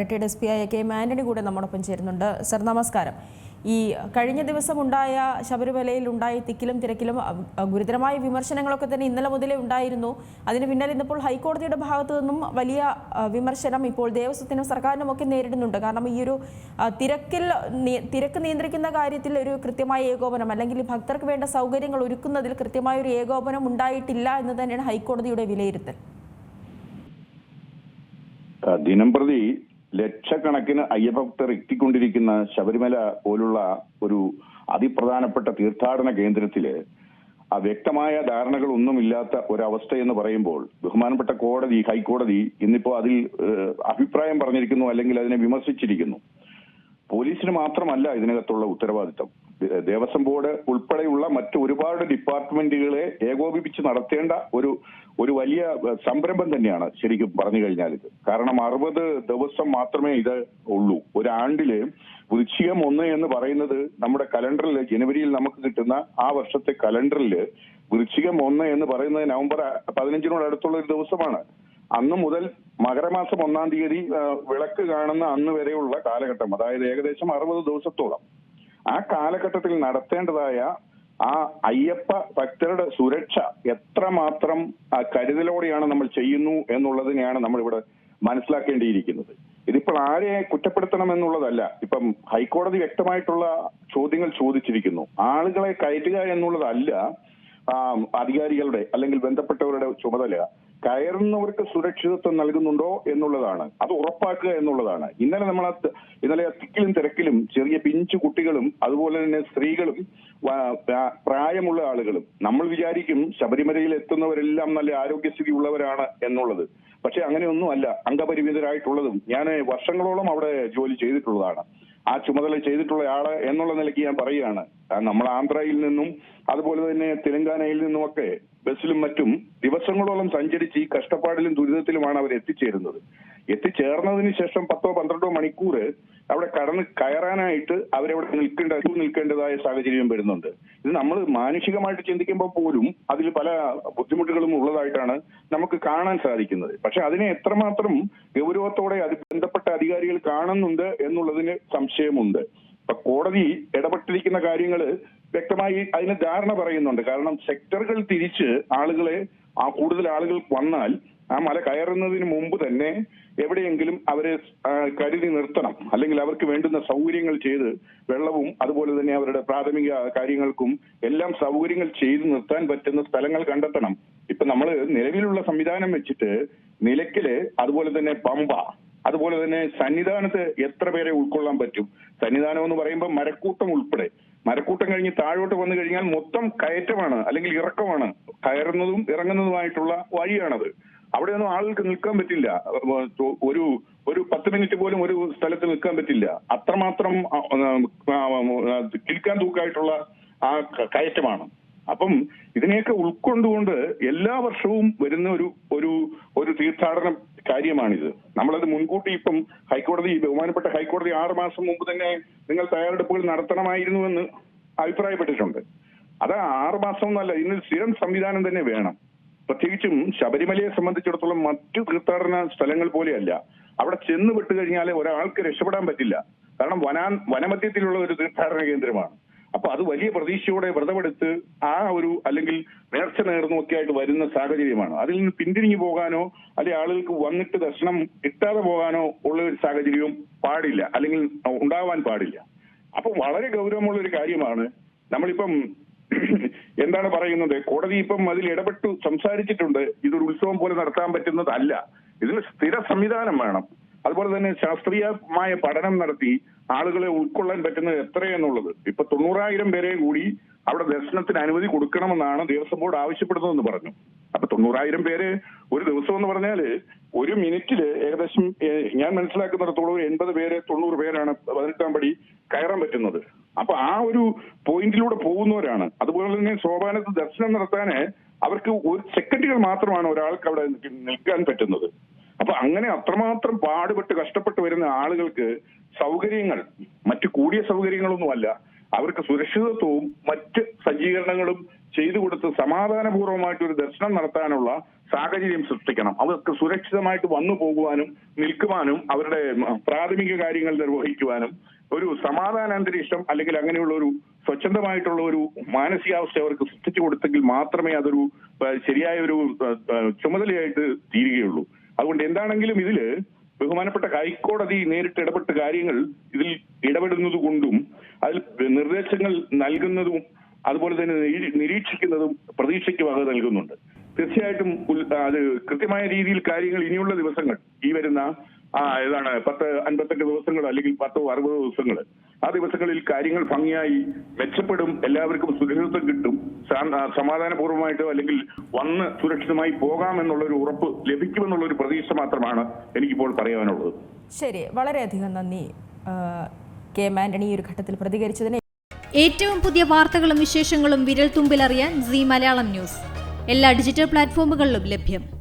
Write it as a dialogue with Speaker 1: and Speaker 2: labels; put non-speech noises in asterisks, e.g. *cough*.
Speaker 1: Retired S P ആയ K M Antony കൂടെ നമ്മോടൊപ്പം ചേരുന്നുണ്ട്. സർ നമസ്കാരം. ഈ കഴിഞ്ഞ ദിവസം ഉണ്ടായ ശബരിമലയിൽ ഉണ്ടായ തിക്കിലും തിരക്കിലും ഗുരുതരമായ വിമർശനങ്ങളൊക്കെ തന്നെ ഇന്നലെ മുതലേ ഉണ്ടായിരുന്നു. അതിന് പിന്നാലെ ഇന്നിപ്പോൾ ഹൈക്കോടതിയുടെ ഭാഗത്തു നിന്നും വലിയ വിമർശനം ഇപ്പോൾ ദേവസ്വത്തിനും സർക്കാരിനും ഒക്കെ നേരിടുന്നുണ്ട്. കാരണം ഈ ഒരു തിരക്കിൽ തിരക്ക് നിയന്ത്രിക്കുന്ന കാര്യത്തിൽ ഒരു കൃത്യമായ ഏകോപനം അല്ലെങ്കിൽ ഭക്തർക്ക് വേണ്ട സൗകര്യങ്ങൾ ഒരുക്കുന്നതിൽ കൃത്യമായ ഒരു ഏകോപനം ഉണ്ടായിട്ടില്ല എന്ന് തന്നെയാണ് ഹൈക്കോടതിയുടെ വിലയിരുത്തൽ.
Speaker 2: ദിനം ദിനംപ്രതി ലക്ഷക്കണക്കിന് അയ്യഭക്തർ എത്തിക്കൊണ്ടിരിക്കുന്ന ശബരിമല പോലുള്ള ഒരു അതിപ്രധാനപ്പെട്ട തീർത്ഥാടന കേന്ദ്രത്തിൽ ആ വ്യക്തമായ ധാരണകളൊന്നുമില്ലാത്ത ഒരവസ്ഥ എന്ന് പറയുമ്പോൾ ബഹുമാനപ്പെട്ട കോടതി ഹൈക്കോടതി ഇന്നിപ്പോ അതിൽ അഭിപ്രായം പറഞ്ഞിരിക്കുന്നു അല്ലെങ്കിൽ അതിനെ വിമർശിച്ചിരിക്കുന്നു. പോലീസിന് മാത്രമല്ല ഇതിനകത്തുള്ള ഉത്തരവാദിത്തം ദേവസ്വം ബോർഡ് ഉൾപ്പെടെയുള്ള മറ്റ് ഒരുപാട് ഡിപ്പാർട്ട്മെന്റുകളെ ഏകോപിപ്പിച്ച് നടത്തേണ്ട ഒരു ഒരു വലിയ സംരംഭം തന്നെയാണ് ശരിക്കും പറഞ്ഞു കഴിഞ്ഞാൽ ഇത്. കാരണം അറുപത് ദിവസം മാത്രമേ ഇത് ഉള്ളൂ. ഒരാണ്ടിൽ വൃശ്ചികം ഒന്ന് എന്ന് പറയുന്നത് നമ്മുടെ കലണ്ടറിൽ ജനുവരിയിൽ നമുക്ക് കിട്ടുന്ന ആ വർഷത്തെ കലണ്ടറിൽ വൃശ്ചികം ഒന്ന് എന്ന് പറയുന്നത് നവംബർ പതിനഞ്ചിനോട് അടുത്തുള്ള ഒരു ദിവസമാണ്. അന്ന് മുതൽ മകരമാസം ഒന്നാം തീയതി വിളക്ക് കാണുന്ന അന്ന് വരെയുള്ള കാലഘട്ടം. അതായത് ഏകദേശം അറുപത് ദിവസത്തോളം. ആ കാലഘട്ടത്തിൽ നടത്തേണ്ടതായ ആ അയ്യപ്പ ഭക്തരുടെ സുരക്ഷ എത്രമാത്രം കരുതലോടെയാണ് നമ്മൾ ചെയ്യുന്നു എന്നുള്ളതിനെയാണ് നമ്മൾ ഇവിടെ മനസ്സിലാക്കേണ്ടിയിരിക്കുന്നത്. ഇതിപ്പോൾ ആരെ കുറ്റപ്പെടുത്തണം എന്നുള്ളതല്ല ഇപ്പം ഹൈക്കോടതി വ്യക്തമായിട്ടുള്ള ചോദ്യങ്ങൾ ചോദിച്ചിരിക്കുന്നു. ആളുകളെ കയറ്റുക എന്നുള്ളതല്ല അധികാരികളുടെ അല്ലെങ്കിൽ ബന്ധപ്പെട്ടവരുടെ ചുമതല. കയറുന്നവർക്ക് സുരക്ഷിതത്വം നൽകുന്നുണ്ടോ എന്നുള്ളതാണ്. അത് ഉറപ്പാക്കുക എന്നുള്ളതാണ്. ഇന്നലെ നമ്മൾ ഇന്നലെ തിക്കിലും തിരക്കിലും ചെറിയ പിഞ്ചു കുട്ടികളും അതുപോലെ തന്നെ സ്ത്രീകളും പ്രായമുള്ള ആളുകളും നമ്മൾ വിചാരിക്കും ശബരിമലയിൽ എത്തുന്നവരെല്ലാം നല്ല ആരോഗ്യസ്ഥിതി ഉള്ളവരാണ് എന്നുള്ളത്. പക്ഷെ അങ്ങനെയൊന്നും അല്ല. അംഗപരിമിതരായിട്ടുള്ളതും ഞാൻ വർഷങ്ങളോളം അവിടെ ജോലി ചെയ്തിട്ടുള്ളതാണ്. ആ ചുമതല ചെയ്തിട്ടുള്ള ആൾ എന്നുള്ള നിലയ്ക്ക് ഞാൻ പറയുകയാണ്. നമ്മൾ ആന്ധ്രയിൽ നിന്നും അതുപോലെ തന്നെ തെലങ്കാനയിൽ നിന്നുമൊക്കെ ബസ്സിലും മറ്റും ദിവസങ്ങളോളം സഞ്ചരിച്ച് ഈ കഷ്ടപ്പാടിലും ദുരിതത്തിലുമാണ് അവർ എത്തിച്ചേരുന്നത്. എത്തിച്ചേർന്നതിന് ശേഷം പത്തോ പന്ത്രണ്ടോ മണിക്കൂർ അവിടെ കടന്ന് കയറാനായിട്ട് അവരവിടെ നിൽക്കേണ്ട നിൽക്കേണ്ടതായ സാഹചര്യം വരുന്നുണ്ട്. ഇത് നമ്മൾ മാനുഷികമായിട്ട് ചിന്തിക്കുമ്പോൾ പോലും അതിൽ പല ബുദ്ധിമുട്ടുകളും ഉള്ളതായിട്ടാണ് നമുക്ക് കാണാൻ സാധിക്കുന്നത്. പക്ഷെ അതിനെ എത്രമാത്രം ഗൗരവത്തോടെ അത് ബന്ധപ്പെട്ട അധികാരികൾ കാണുന്നുണ്ട് എന്നുള്ളതിന് സംശയമുണ്ട്. ഇപ്പൊ കോടതി ഇടപെട്ടിരിക്കുന്ന കാര്യങ്ങൾ വ്യക്തമായി അതിന് ധാരണ പറയുന്നുണ്ട്. കാരണം സെക്ടറുകൾ തിരിച്ച് ആളുകളെ ആ കൂടുതൽ ആളുകൾ വന്നാൽ ആ മല കയറുന്നതിന് മുമ്പ് തന്നെ എവിടെയെങ്കിലും അവരെ കരുതി നിർത്തണം. അല്ലെങ്കിൽ അവർക്ക് വേണ്ടുന്ന സൗകര്യങ്ങൾ ചെയ്ത് വെള്ളവും അതുപോലെ തന്നെ അവരുടെ പ്രാഥമിക കാര്യങ്ങൾക്കും എല്ലാം സൗകര്യങ്ങൾ ചെയ്തു നിർത്താൻ പറ്റുന്ന സ്ഥലങ്ങൾ കണ്ടെത്തണം. ഇപ്പൊ നമ്മൾ നിലവിലുള്ള സംവിധാനം വെച്ചിട്ട് നിലയ്ക്കൽ അതുപോലെ തന്നെ പമ്പ അതുപോലെ തന്നെ സന്നിധാനത്ത് എത്ര പേരെ ഉൾക്കൊള്ളാൻ പറ്റും? സന്നിധാനം എന്ന് പറയുമ്പോൾ മരക്കൂട്ടം ഉൾപ്പെടെ. മരക്കൂട്ടം കഴിഞ്ഞ് താഴോട്ട് വന്നു കഴിഞ്ഞാൽ മൊത്തം കയറ്റമാണ് അല്ലെങ്കിൽ ഇറക്കമാണ്. കയറുന്നതും ഇറങ്ങുന്നതുമായിട്ടുള്ള വഴിയാണത്. അവിടെയൊന്നും ആളുകൾക്ക് നിൽക്കാൻ പറ്റില്ല. ഒരു ഒരു പത്ത് മിനിറ്റ് പോലും ഒരു സ്ഥലത്ത് നിൽക്കാൻ പറ്റില്ല. അത്രമാത്രം കിൽക്കാൻ തൂക്കായിട്ടുള്ള ആ കയറ്റമാണ്. അപ്പം ഇതിനെയൊക്കെ ഉൾക്കൊണ്ടുകൊണ്ട് എല്ലാ വർഷവും വരുന്ന ഒരു ഒരു ഒരു തീർത്ഥാടന കാര്യമാണിത്. നമ്മളത് മുൻകൂട്ടി ഇപ്പം ഹൈക്കോടതി ബഹുമാനപ്പെട്ട ഹൈക്കോടതി ആറ് മാസം മുമ്പ് തന്നെ നിങ്ങൾ തയ്യാറെടുപ്പുകൾ നടത്തണമായിരുന്നു എന്ന് അഭിപ്രായപ്പെട്ടിട്ടുണ്ട്. അത് ആറ് മാസം എന്നല്ല ഇന്ന് സ്ഥിരം സംവിധാനം തന്നെ വേണം. പ്രത്യേകിച്ചും ശബരിമലയെ സംബന്ധിച്ചിടത്തോളം മറ്റു തീർത്ഥാടന സ്ഥലങ്ങൾ പോലെയല്ല. അവിടെ ചെന്ന് വിട്ടു കഴിഞ്ഞാൽ ഒരാൾക്ക് രക്ഷപ്പെടാൻ പറ്റില്ല. കാരണം വനാ വനമധ്യത്തിലുള്ള ഒരു തീർത്ഥാടന കേന്ദ്രമാണ്. അപ്പൊ അത് വലിയ പ്രതീക്ഷയോടെ വ്രതമെടുത്ത് ആ ഒരു അല്ലെങ്കിൽ നേർച്ച നേർന്നും ഒക്കെ ആയിട്ട് വരുന്ന സാഹചര്യമാണ്. അതിൽ നിന്ന് പിന്തിരിഞ്ഞു പോകാനോ അല്ലെ ആളുകൾക്ക് വന്നിട്ട് ദർശനം കിട്ടാതെ പോകാനോ ഉള്ള ഒരു സാഹചര്യവും പാടില്ല. അല്ലെങ്കിൽ ഉണ്ടാവാൻ പാടില്ല. അപ്പൊ വളരെ ഗൗരവമുള്ള ഒരു കാര്യമാണ്. നമ്മളിപ്പം *clears throat* എന്താണ് പറയുന്നത്? കോടതി ഇപ്പം അതിൽ ഇടപെട്ടു സംസാരിച്ചിട്ടുണ്ട്. ഇതൊരു ഉത്സവം പോലെ നടത്താൻ പറ്റുന്നതല്ല. ഇതിന് സ്ഥിര സംവിധാനം വേണം. അതുപോലെ തന്നെ ശാസ്ത്രീയമായ പഠനം നടത്തി ആളുകളെ ഉൾക്കൊള്ളാൻ പറ്റുന്നത് എത്രയെന്നുള്ളത്. ഇപ്പൊ തൊണ്ണൂറായിരം പേരെ കൂടി അവിടെ ദർശനത്തിന് അനുമതി കൊടുക്കണമെന്നാണ് ദേവസ്വം ബോർഡ് ആവശ്യപ്പെടുന്നതെന്ന് പറഞ്ഞു. അപ്പൊ തൊണ്ണൂറായിരം പേര് ഒരു ദിവസം എന്ന് പറഞ്ഞാൽ ഒരു മിനിറ്റിൽ ഏകദേശം ഞാൻ മനസ്സിലാക്കുന്നിടത്തോളം എൺപത് പേര് തൊണ്ണൂറ് പേരാണ് പതിനെട്ടാം പടി കയറാൻ പറ്റുന്നത്. അപ്പൊ ആ ഒരു പോയിന്റിലൂടെ പോകുന്നവരാണ്. അതുപോലെ തന്നെ സോപാനത്ത് ദർശനം നടത്താന് അവർക്ക് ഒരു സെക്കൻഡുകൾ മാത്രമാണ് ഒരാൾക്ക് അവിടെ നിൽക്കാൻ പറ്റുന്നത്. അപ്പൊ അങ്ങനെ അത്രമാത്രം പാടുപെട്ട് കഷ്ടപ്പെട്ട് വരുന്ന ആളുകൾക്ക് സൗകര്യങ്ങൾ മറ്റ് കൂടിയ സൗകര്യങ്ങളൊന്നുമല്ല. അവർക്ക് സുരക്ഷിതത്വവും മറ്റ് സജ്ജീകരണങ്ങളും ചെയ്തു കൊടുത്ത് സമാധാനപൂർവമായിട്ട് ഒരു ദർശനം നടത്താനുള്ള സാഹചര്യം സൃഷ്ടിക്കണം. അവർക്ക് സുരക്ഷിതമായിട്ട് വന്നു പോകുവാനും നിൽക്കുവാനും അവരുടെ പ്രാഥമിക കാര്യങ്ങൾ നിർവഹിക്കുവാനും ഒരു സമാധാന അന്തരീക്ഷം അല്ലെങ്കിൽ അങ്ങനെയുള്ള ഒരു സ്വച്ഛന്തമായിട്ടുള്ള ഒരു മാനസികാവസ്ഥ അവർക്ക് സൃഷ്ടിച്ചു കൊടുത്തെങ്കിൽ മാത്രമേ അതൊരു ശരിയായ ഒരു ചുമതലയായിട്ട് തീരുകയുള്ളൂ. അതുകൊണ്ട് എന്താണെങ്കിലും ഇതിൽ ബഹുമാനപ്പെട്ട ഹൈക്കോടതി നേരിട്ട് ഇടപെട്ട കാര്യങ്ങൾ ഇതിൽ ഇടപെടുന്നത് കൊണ്ടും അതിൽ നിർദ്ദേശങ്ങൾ നൽകുന്നതും അതുപോലെ തന്നെ നിരീക്ഷിക്കുന്നതും പ്രതീക്ഷയ്ക്ക് വക നൽകുന്നുണ്ട്. തീർച്ചയായിട്ടും അത് കൃത്യമായ രീതിയിൽ കാര്യങ്ങൾ ഇനിയുള്ള ദിവസങ്ങൾ ഈ വരുന്ന ആ ഇതാണ്. പത്ത് അൻപത്തെട്ട് ദിവസങ്ങൾ അല്ലെങ്കിൽ പത്തോ അറുപതോ ദിവസങ്ങൾ ആ ദിവസങ്ങളിൽ കാര്യങ്ങൾ ഭംഗിയായി മെച്ചപ്പെടും. എല്ലാവർക്കും സുരക്ഷിതത്വം കിട്ടും. സമാധാനപൂർവമായിട്ടോ അല്ലെങ്കിൽ വന്ന് സുരക്ഷിതമായി പോകാമെന്നുള്ളൊരു ഉറപ്പ് ലഭിക്കുമെന്നുള്ളൊരു പ്രതീക്ഷ മാത്രമാണ് എനിക്കിപ്പോൾ പറയാനുള്ളത്.
Speaker 1: ശരി. വളരെയധികം നന്ദി. കെ മാന്റണി ഈ ഒരു ഘട്ടത്തിൽ പ്രതികരിച്ചതിന്
Speaker 3: ഏറ്റവും പുതിയ വാർത്തകളും വിശേഷങ്ങളും വിരൽ തുമ്പിലറിയാൻ സി മലയാളം ന്യൂസ്. എല്ലാ ഡിജിറ്റൽ പ്ലാറ്റ്ഫോമുകളിലും ലഭ്യം.